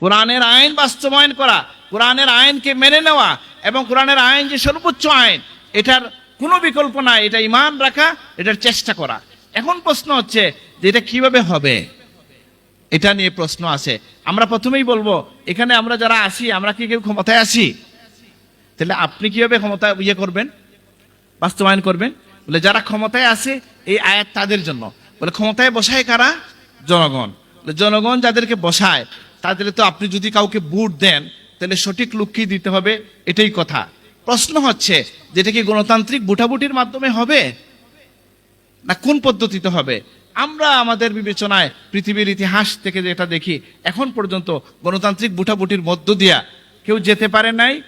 কোরআনের আইন বাস্তবায়ন করা, কোরআনের আইনকে মেনে নেওয়া এবং কোরআনের আইন যে সর্বোচ্চ আইন, এটার কোনো বিকল্প নাই। এটা ইমান রাখা, এটার চেষ্টা করা। এখন প্রশ্ন হচ্ছে যে এটা কীভাবে হবে? এটা নিয়ে প্রশ্ন আছে। আমরা প্রথমেই বলব, এখানে আমরা যারা আসি আমরা কি কেউ ক্ষমতায় আসি তাহলে আপনি কীভাবে ক্ষমতা ইয়ে করবেন? বাস্তবায়ন করবেন? বলে যারা ক্ষমতায় আছে, এই আয়াত তাদের জন্য। বলে ক্ষমতায় বসায় কারা? জনগণ। জনগণ যাদেরকে বসায় তাদের তো আপনি যদি কাউকে ভোট দেন, তাহলে সঠিক লোককেই দিতে হবে? এটাই কথা। প্রশ্ন হচ্ছে, যেটা কি গণতান্ত্রিক ভোটাভুটির মাধ্যমে হবে? না কোন পদ্ধতিতে হবে? আমরা আমাদের বিবেচনায় পৃথিবীর ইতিহাস থেকে যেটা দেখি, এখন পর্যন্ত গণতান্ত্রিক বুটাবুটির মধ্য দিয়া কেউ যেতে পারে নাই,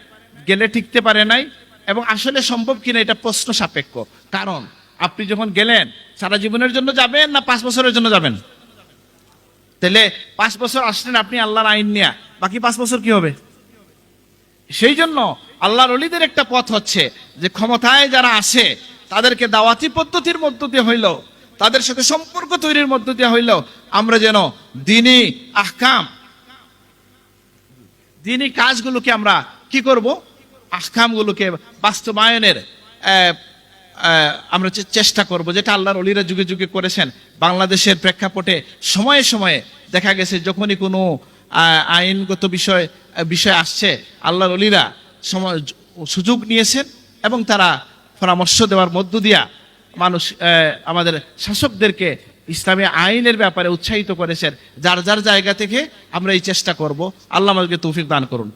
গেলে ঠিকতে পারে নাই, এবং আসলে সম্ভব কিনা এটা প্রশ্ন সাপেক্ষ। কারণ আপনি যখন গেলেন, সারা জীবনের জন্য যাবেন না পাঁচ বছরের জন্য যাবেন? তাহলে পাঁচ বছর আসলেন আপনি আল্লাহর আইন নিয়ে, বাকি পাঁচ বছর কি হবে? সেই জন্য আল্লাহর অলিদের একটা পথ হচ্ছে যে ক্ষমতায় যারা আসে, তাদেরকে দাওয়াতি পদ্ধতির মধ্য দিয়ে হইল, তাদের সাথে সম্পর্ক তৈরির মধ্য দিয়ে হইল, আমরা যেন দিনই আহকাম দিনই কাজগুলোকে আমরা কি করব? আহকামগুলোকে বাস্তবায়নের আমরা চেষ্টা করব, যেটা আল্লাহর অলিরা যুগে যুগে করেছেন। বাংলাদেশের প্রেক্ষাপটে সময়ে সময়ে দেখা গেছে, যখনই কোনো আইনগত বিষয় বিষয় আসছে, আল্লাহর অলিরা সময় সুযোগ নিয়েছেন এবং তারা পরামর্শ দেওয়ার মধ্য দিয়া মানুষ আমাদের শাসকদেরকে ইসলামী আইনের ব্যাপারে উৎসাহিত করেছেন। যার যার জায়গা থেকে আমরা এই চেষ্টা করব। আল্লাহ আমাদেরকে তৌফিক দান করুন।